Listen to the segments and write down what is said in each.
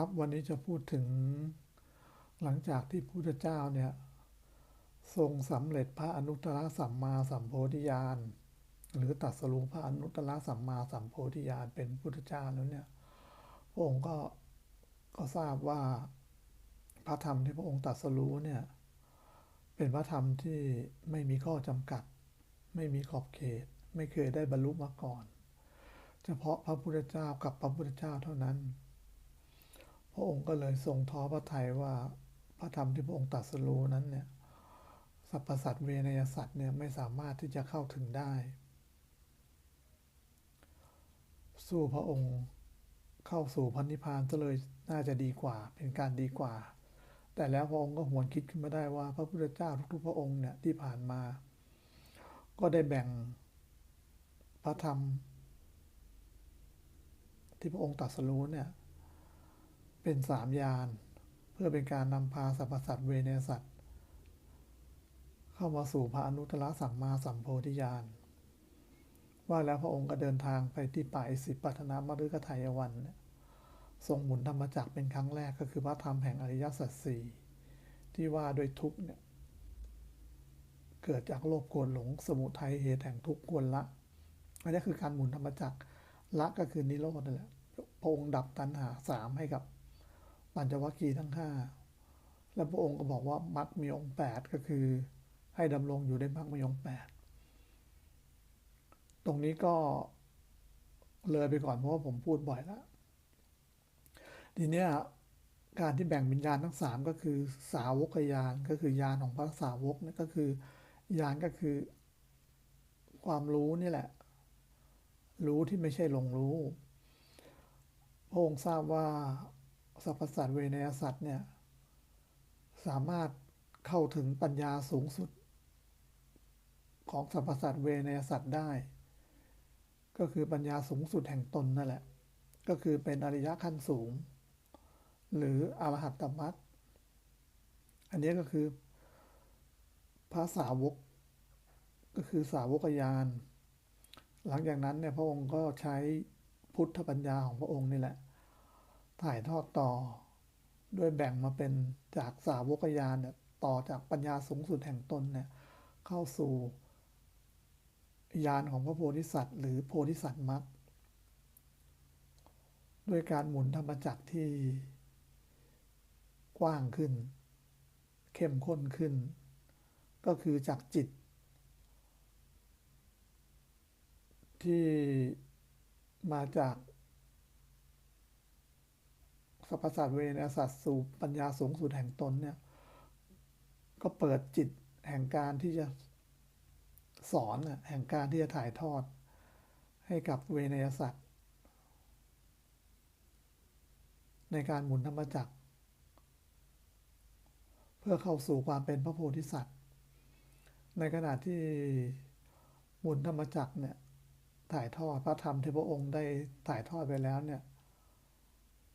ครับ วันนี้จะพูดถึง หลังจากที่พระพุทธเจ้าเนี่ยทรงสำเร็จพระอนุตตรสัมมาสัมโพธิญาณหรือตรัสรู้พระอนุตตรสัมมาสัมโพธิญาณเป็นพุทธเจ้าแล้วเนี่ยพระองค์ก็ก็ทราบว่าพระธรรมที่พระองค์ตรัสรู้เนี่ยเป็นพระธรรมที่ไม่มีข้อจำกัด ไม่มีขอบเขต ไม่เคยได้บรรลุมาก่อน เฉพาะพระพุทธเจ้ากับพระพุทธเจ้าเท่านั้น ระองค์ก็เลยทรงท้อพระทัยว่าพระธรรมที่พระองค์ตรัสรู้นั้นเนี่ยสรรพสัตว์เวนยสัตว์เนี่ยไม่สามารถที่จะเข้าถึงได้ สู้พระองค์เข้าสู่พันนิพพานจะเลยน่าจะดีกว่า เป็นการดีกว่า แต่แล้วพระองค์ก็หวนคิดขึ้นมาได้ว่า พระพุทธเจ้าทุกๆพระองค์เนี่ยที่ผ่านมา ก็ได้แบ่งพระธรรม ที่พระองค์ตรัสรู้เนี่ย เป็นสามยาน เพื่อเป็นการนำพาสรรพสัตว์เวนสัตว์ เข้ามาสู่พระอนุตตรสัมมาสัมโพธิญาณว่าแล้วพระองค์ก็เดินทางไปที่ป่าอิสิปตนามฤคทายวันทรงหมุนธรรมจักรเป็นครั้งแรกก็คือพระธรรมแห่งอริยสัจสี่ที่ว่าโดยทุกเนี่ยเกิดจากโลภโกรธหลงสมุทัยเหตุแห่งทุกข์ควรละอันนี้คือการหมุนธรรมจักรละก็คือนิโรธนั่นแหละพระองค์ดับตัณหาสามให้กับ ปัญจวัคคีย์ทั้งห้าแล้วพระองค์ก็บอกว่ามรรคมีองค์แปดก็คือ ให้ดำรงอยู่ได้มรรคมีองค์แปดตรงนี้ก็เลยไปก่อนเพราะว่าผมพูดบ่อยแล้วทีเนี้ยการที่แบ่งวิญญาณทั้งสามก็คือสาวกยานก็คือยานของพระสาวกนี่ก็คือยานก็คือ ความรู้นี่แหละ รู้ที่ไม่ใช่หลงรู้พระองค์ทราบว่า สรรพสัตว์เวนยสัตว์เนี่ยสามารถเข้าถึงปัญญาสูงสุด ของสรรพสัตว์เวนยสัตว์ได้ ก็คือปัญญาสูงสุดแห่งตนนั่นแหละ ก็คือเป็นอริยะขั้นสูง หรืออรหัตตมรรคอันนี้ก็คือพระสาวก ก็คือสาวกยาน หลังจากนั้นเนี่ยพระองค์ก็ใช้พุทธปัญญาของพระองค์นี่แหละ ถ่ายทอดต่อด้วยแบ่งมาเป็นจากสาวกยานเนี่ยต่อจากปัญญาสูงสุดแห่งตนเนี่ยเข้าสู่ญาณของพระโพธิสัตว์ หรือโพธิสัตว์มรรคด้วยการหมุนธรรมจักรที่กว้างขึ้น เข้มข้นขึ้น ก็คือจากจิต ที่มาจาก สรรพสัตว์เวนสัตว์สู่ปัญญาสูงสุดแห่งตนเนี่ย ก็เปิดจิตแห่งการที่จะสอนแห่งการที่จะถ่ายทอด ให้กับเวเนยสัตว์ในการหมุนธรรมจักร เพื่อเข้าสู่ความเป็นพระโพธิสัตว์ ในขณะที่หมุนธรรมจักรเนี่ยถ่ายทอดพระธรรมที่พระองค์ได้ถ่ายทอดไปแล้วเนี่ย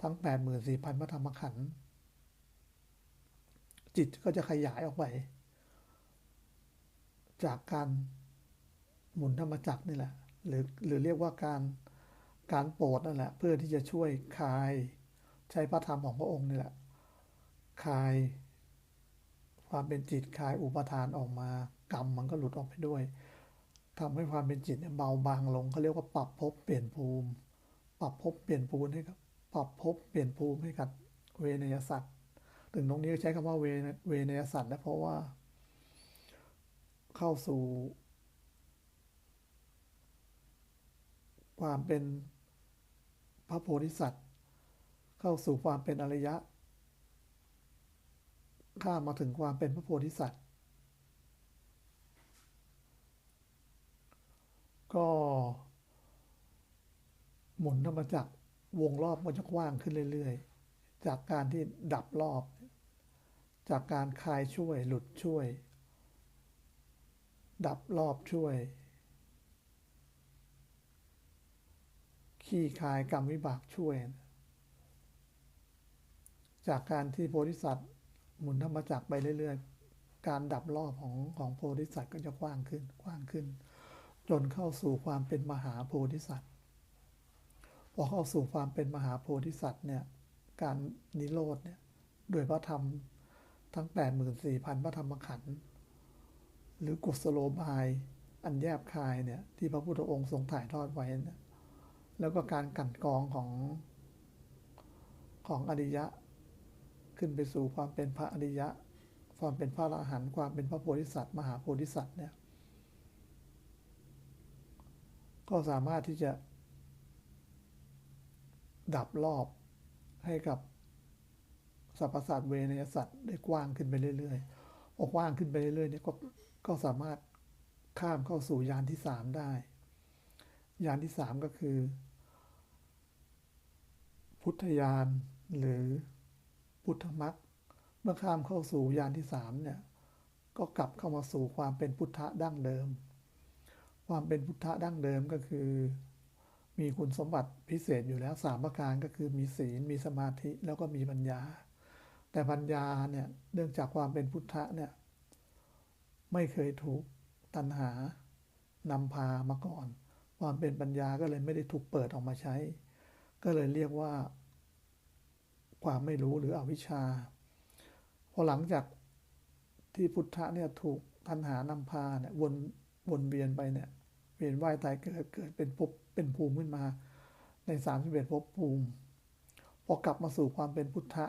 ทั้ง 84,000พระธรรมขันธ์จิตก็จะขยายออกไป จากการหมุนธรรมจักรนี่แหละ หรือหรือเรียกว่าการการโปรดนั่นแหละ เพื่อที่จะช่วยคลายใช้พระธรรมของพระองค์นี่แหละคลายความเป็นจิตคลายอุปทานออกมา กรรมมันก็หลุดออกไปด้วยทำให้ความเป็นจิตเนี่ยเบาบางลงเขาเรียกว่าปรับภพเปลี่ยนภูมิ ปรับภพเปลี่ยนภูมิให้กับ ปรับภพเปลี่ยนภูมิให้กับเวนยสัตว์ถึงตรงนี้ใช้คำว่าเวเวนยสัตว์นะเพราะว่า เข้าสู่ ความเป็นพระโพธิสัตว์ เข้าสู่ความเป็นอริยะ ข้ามาถึงความเป็นพระโพธิสัตว์ ก็หมุนธรรมจักร วงรอบมันจะกว้างขึ้นเรื่อยๆ จากการที่ดับรอบ จากการคลายช่วย หลุดช่วย ดับรอบช่วย ขี้คายกรรมวิบากช่วย จากการที่โพธิสัตว์หมุนธรรมจักรไปเรื่อย ๆ การดับรอบของของโพธิสัตว์ก็จะกว้างขึ้นกว้างขึ้น จนเข้าสู่ความเป็นมหาโพธิสัตว์ พอเข้าสู่ความเป็นมหาโพธิสัตว์เนี่ยการนิโรธเนี่ยโดยพระธรรมทั้ง 84,000 พระธรรมขันธ์หรือกุศโลบาย อันแยบคายเนี่ยที่พระพุทธองค์ทรงถ่ายทอดไว้เนี่ยแล้วก็การกั่นกรองของของอริยะ ขึ้นไปสู่ความเป็นพระอริยะ ความเป็นพระอรหันต์ความเป็นพระโพธิสัตว์ มหาโพธิสัตว์เนี่ยก็สามารถที่จะ ดับรอบให้กับสรรพสัตว์เวนยสัตว์ได้กว้างขึ้นไปเรื่อยๆออกกว้างขึ้นไปเรื่อยๆเนี่ยก็ก็สามารถข้ามเข้าสู่ยานที่สามได้ ยานที่สามก็คือ พุทธยานหรือพุทธมรรคเมื่อข้ามเข้าสู่ยานที่สามเนี่ยก็กลับเข้ามาสู่ความเป็นพุทธะดั้งเดิม ความเป็นพุทธะดั้งเดิมก็คือ มีคุณสมบัติพิเศษอยู่แล้วสามประการก็คือมีศีลมีสมาธิแล้วก็มีปัญญา แต่ปัญญาเนี่ยเนื่องจากความเป็นพุทธะเนี่ยไม่เคยถูกตัณหานำพามาก่อน ความเป็นปัญญาก็เลยไม่ได้ถูกเปิดออกมาใช้ ก็เลยเรียกว่า ความไม่รู้หรืออวิชชาพอหลังจากที่พุทธะเนี่ยถูกตัณหานำพาเนี่ยวนวนเวียนไปเนี่ย เวียนว่ายตายเกิดเกิดเป็นภพเป็นภูมิขึ้นมา ในสามสิบเอ็ดภพภูมิ พอกลับมาสู่ความเป็นพุทธะ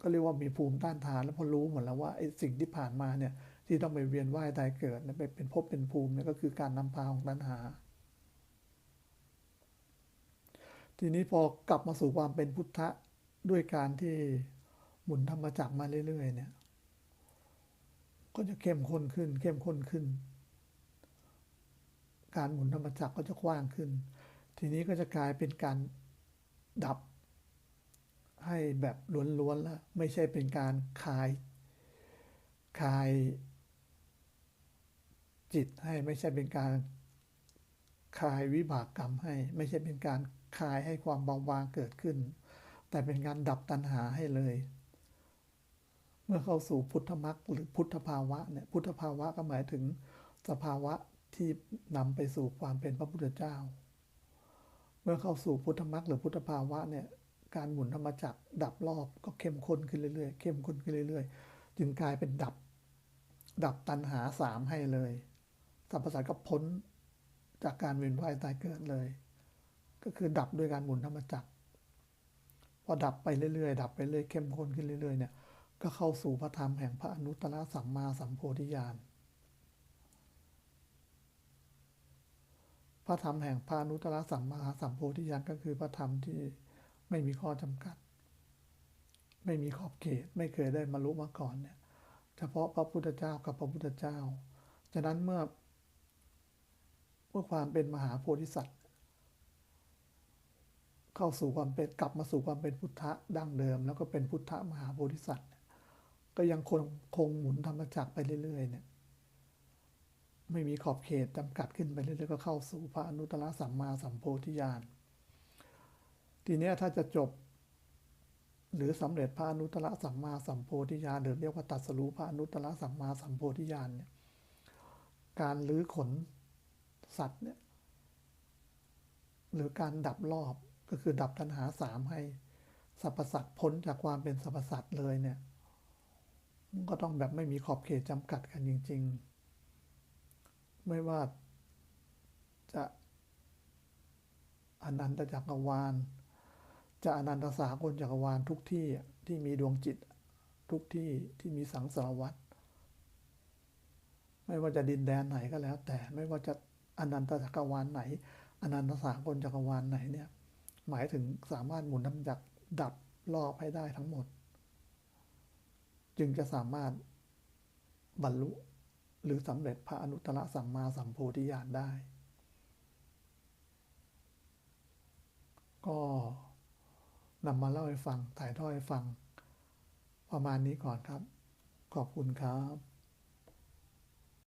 ก็เรียกว่ามีภูมิต้านทาน แล้วพอรู้หมดแล้วว่าไอ้สิ่งที่ผ่านมาเนี่ย ที่ต้องไปเวียนว่ายตายเกิดไปเป็นภพเป็นภูมิเนี่ยก็คือการนำพาของตัณหา ทีนี้พอกลับมาสู่ความเป็นพุทธะด้วยการที่หมุนธรรมจักรมาเรื่อยๆเนี่ย ก็จะเข้มข้นขึ้น เข้มข้นขึ้น การหมุนธรรมจักรก็จะกว้างขึ้น ทีนี้ก็จะกลายเป็นการดับ ให้แบบล้วนๆแล้วไม่ใช่เป็นการคลายคลายจิตให้ไม่ใช่เป็นการคลายวิบากกรรมให้ ไม่ใช่เป็นการคลายให้ความเบาบางเกิดขึ้น แต่เป็นการดับตัณหาให้เลย เมื่อเข้าสู่พุทธมรรคหรือพุทธภาวะเนี่ยพุทธภาวะก็หมายถึงสภาวะ ที่นำไปสู่ความเป็นพระพุทธเจ้า เมื่อเข้าสู่พุทธมรรคหรือพุทธภาวะเนี่ยการหมุนธรรมจักรดับรอบก็เข้มข้นขึ้นเรื่อยๆเข้มข้นขึ้นเรื่อยๆ จึงกลายเป็นดับ ดับตัณหาสามให้เลยสรรพสัตก็พ้นจากการเวียนว่ายตายเกิดเลย ก็คือดับด้วยการหมุนธรรมจักรพอดับไปเรื่อยๆ ดับไปเรื่อยเข้มข้นขึ้นเรื่อยๆเนี่ยก็เข้าสู่พระธรรมแห่งพระอนุตตรสัมมาสัมโพธิญาณ พระธรรมแห่งพระนุตตรสัมมาสัมโพธิญาณก็คือพระธรรมที่ไม่มีข้อจำกัด ไม่มีขอบเขตไม่เคยได้มารู้มาก่อนเนี่ยเฉพาะพระพุทธเจ้ากับพระพุทธเจ้าฉะนั้นเมื่อเมื่อความเป็นมหาโพธิสัตว์ เข้าสู่ความเป็นกลับมาสู่ความเป็นพุทธะดั้งเดิม แล้วก็เป็นพุทธะมหาโพธิสัตว์ ก็ยังคงคงหมุนธรรมจักรไปเรื่อยๆเนี่ย ไม่มีขอบเขตจำกัดขึ้นไปเรื่อยๆก็เข้าสู่พระอนุตตรสัมมาสัมโพธิญาณทีนี้ถ้าจะจบ หรือสำเร็จพระอนุตตรสัมมาสัมโพธิญาณหรือเรียกว่าตัดสรู้พระอนุตตรสัมมาสัมโพธิญาณเนี่ยการลื้อขนสัตว์เนี่ยหรือการดับรอบก็คือดับตัณหาสามให้สรรพสัตว์พ้นจากความเป็นสรรพสัตว์เลยเนี่ยก็ต้องแบบไม่มีขอบเขตจำกัดกันจริง ๆ ไม่ว่าจะอนันตจักรวาล จะอนันตสากลจักรวาลทุกที่ที่มีดวงจิตทุกที่ที่มีสังสารวัฏไม่ว่าจะดินแดนไหนก็แล้ว แต่ไม่ว่าจะอนันตจักรวาลไหน อนันตสากลจักรวาลไหนเนี่ย หมายถึงสามารถหมุนน้ำจักรดับรอบให้ได้ทั้งหมด จึงจะสามารถบรรลุ หรือสำเร็จพระอนุตตรสัมมาสัมโพธิญาณได้ ก็นำมาเล่าให้ฟังถ่ายทอดให้ฟัง ประมาณนี้ก่อนครับ ขอบคุณครับ